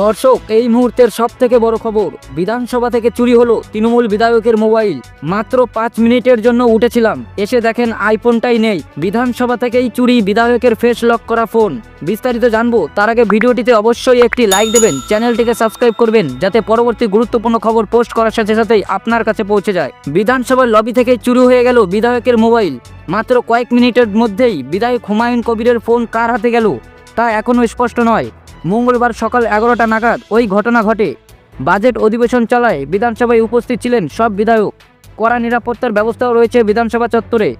দর্শক, এই মুহূর্তের সব থেকে বড় খবর, বিধানসভা থেকে চুরি হলো তৃণমূল বিধায়কের মোবাইল। মাত্র পাঁচ মিনিটের জন্য উঠেছিলাম, এসে দেখেন আইফোনটাই নেই। বিধানসভা থেকেই চুরি, বিধায়কের ফেস লক করা ফোন বিস্তারিত জানব, তার আগে ভিডিওটিতে অবশ্যই একটি লাইক দেবেন, চ্যানেলটিকে সাবস্ক্রাইব করবেন, যাতে পরবর্তী গুরুত্বপূর্ণ খবর পোস্ট করার সাথে সাথেই আপনার কাছে পৌঁছে যায়। বিধানসভার লবি থেকে চুরি হয়ে গেল বিধায়কের মোবাইল। মাত্র কয়েক মিনিটের মধ্যেই বিধায়ক হুমায়ুন কবিরের ফোন কার হাতে গেল, তা এখনও স্পষ্ট নয়। মঙ্গলবার সকাল এগারোটা নাগাদ ওই ঘটনা ঘটে। বাজেট অধিবেশন চালায় বিধানসভায় উপস্থিত ছিলেন সব বিধায়ক। কড়া নিরাপত্তার ব্যবস্থাও রয়েছে বিধানসভা চত্বরে।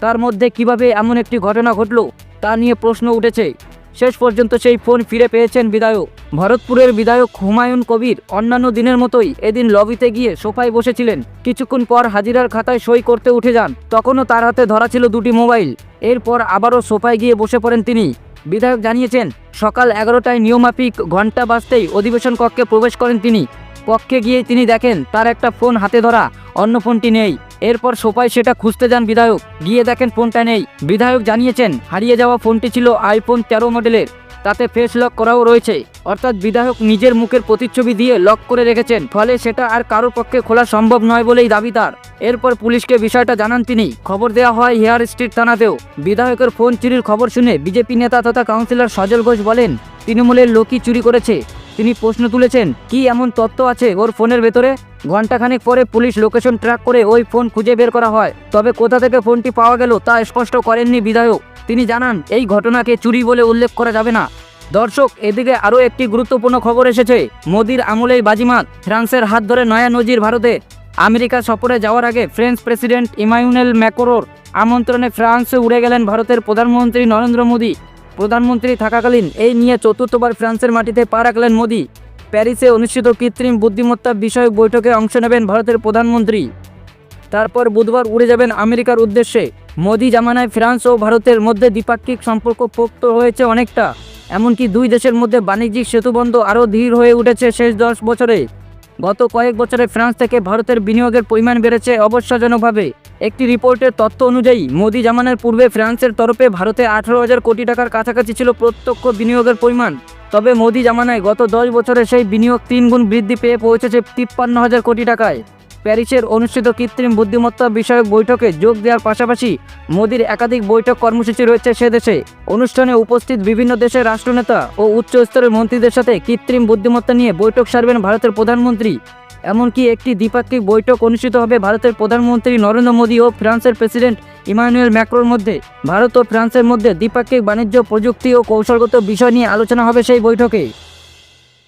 তার মধ্যে কীভাবে এমন একটি ঘটনা ঘটল, তা নিয়ে প্রশ্ন উঠেছে। শেষ পর্যন্ত সেই ফোন ফিরে পেয়েছেন বিধায়ক। ভরতপুরের বিধায়ক হুমায়ুন কবির অন্যান্য দিনের মতোই এদিন লবিতে গিয়ে সোফায় বসেছিলেন। কিছুক্ষণ পর হাজিরার খাতায় সই করতে উঠে যান। তখনও তার হাতে ধরা ছিল দুটি মোবাইল। এরপর আবারও সোফায় গিয়ে বসে পড়েন তিনি। বিধায়ক জানিয়েছেন, সকাল এগারোটায় নিয়মাফিক ঘণ্টা বাজতেই অধিবেশন কক্ষে প্রবেশ করেন তিনি। কক্ষে গিয়ে তিনি দেখেন, তার একটা ফোন হাতে ধরা, অন্য ফোনটি নেই। এরপর সোপায় সেটা খুঁজতে যান বিধায়ক। গিয়ে দেখেন ফোনটা নেই। বিধায়ক জানিয়েছেন, হারিয়ে যাওয়া ফোনটি ছিল আইফোন তেরো মডেলের তাতে ফেস লক করাও রয়েছে। অর্থাৎ বিধায়ক নিজের মুখের প্রতিচ্ছবি দিয়ে লক করে রেখেছেন। ফলে সেটা আর কারোর পক্ষে খোলা সম্ভব নয় বলেই দাবি তার। এরপর পুলিশকে বিষয়টা জানান তিনি। খবর দেওয়া হয় হেয়ার স্ট্রিট থানাতেও। বিধায়কের ফোন চুরির খবর শুনে বিজেপি নেতা তথা কাউন্সিলর সজল ঘোষ বলেন, তৃণমূলের লোকই চুরি করেছে। তিনি প্রশ্ন তুলেছেন, কি এমন তত্ত্ব আছে ওর ফোনের ভেতরে? ঘন্টাখানেক পরে পুলিশ লোকেশন ট্র্যাক করে ওই ফোন খুঁজে বের করা হয়। তবে কোথা থেকে ফোনটি পাওয়া গেল তা স্পষ্ট করেননি বিধায়ক। তিনি জানান, এই ঘটনাকে চুরি বলে উল্লেখ করা যাবে না। দর্শক, এদিকে আরও একটি গুরুত্বপূর্ণ খবর এসেছে। মোদির আমলেই বাজিমাত, ফ্রান্সের হাত ধরে নয়া নজির ভারতে। আমেরিকা সফরে যাওয়ার আগে ফ্রেঞ্চ প্রেসিডেন্ট ইমানুয়েল ম্যাকোরোর আমন্ত্রণে ফ্রান্সে উড়ে গেলেন ভারতের প্রধানমন্ত্রী নরেন্দ্র মোদী। প্রধানমন্ত্রী থাকাকালীন এই নিয়ে চতুর্থবার ফ্রান্সের মাটিতে পা রাখলেন মোদী। প্যারিসে অনুষ্ঠিত কৃত্রিম বুদ্ধিমত্তা বিষয়ক বৈঠকে অংশ নেবেন ভারতের প্রধানমন্ত্রী। তারপর বুধবার উড়ে যাবেন আমেরিকার উদ্দেশ্যে। মোদি জামানায় ফ্রান্স ও ভারতের মধ্যে দ্বিপাক্ষিক সম্পর্ক পোক্ত হয়েছে অনেকটা। এমনকি দুই দেশের মধ্যে বাণিজ্যিক সেতুবন্ধ আরও ধীর হয়ে উঠেছে শেষ দশ বছরে। গত কয়েক বছরে ফ্রান্স থেকে ভারতের বিনিয়োগের পরিমাণ বেড়েছে অবশ্যজনকভাবে একটি রিপোর্টের তথ্য অনুযায়ী, মোদি জামানের পূর্বে ফ্রান্সের তরফে ভারতে আঠারো হাজার কোটি টাকার কাছাকাছি ছিল প্রত্যক্ষ বিনিয়োগের পরিমাণ। তবে মোদি জামানায় গত দশ বছরে সেই বিনিয়োগ তিন গুণ বৃদ্ধি পেয়ে পৌঁছেছে তিপ্পান্ন হাজার কোটি টাকায়। প্যারিসের অনুষ্ঠিত কৃত্রিম বুদ্ধিমত্তা বিষয়ক বৈঠকে যোগ দেওয়ার পাশাপাশি মোদির একাধিক বৈঠক কর্মসূচি রয়েছে সে দেশে। অনুষ্ঠানে উপস্থিত বিভিন্ন দেশের রাষ্ট্রনেতা ও উচ্চ স্তরের মন্ত্রীদের সাথে কৃত্রিম বুদ্ধিমত্তা নিয়ে বৈঠক সারবেন ভারতের প্রধানমন্ত্রী। এমনকি একটি দ্বিপাক্ষিক বৈঠক অনুষ্ঠিত হবে ভারতের প্রধানমন্ত্রী নরেন্দ্র মোদী ও ফ্রান্সের প্রেসিডেন্ট ইমানুয়েল ম্যাক্রোর মধ্যে। ভারত ও ফ্রান্সের মধ্যে দ্বিপাক্ষিক বাণিজ্য, প্রযুক্তি ও কৌশলগত বিষয় নিয়ে আলোচনা হবে সেই বৈঠকে।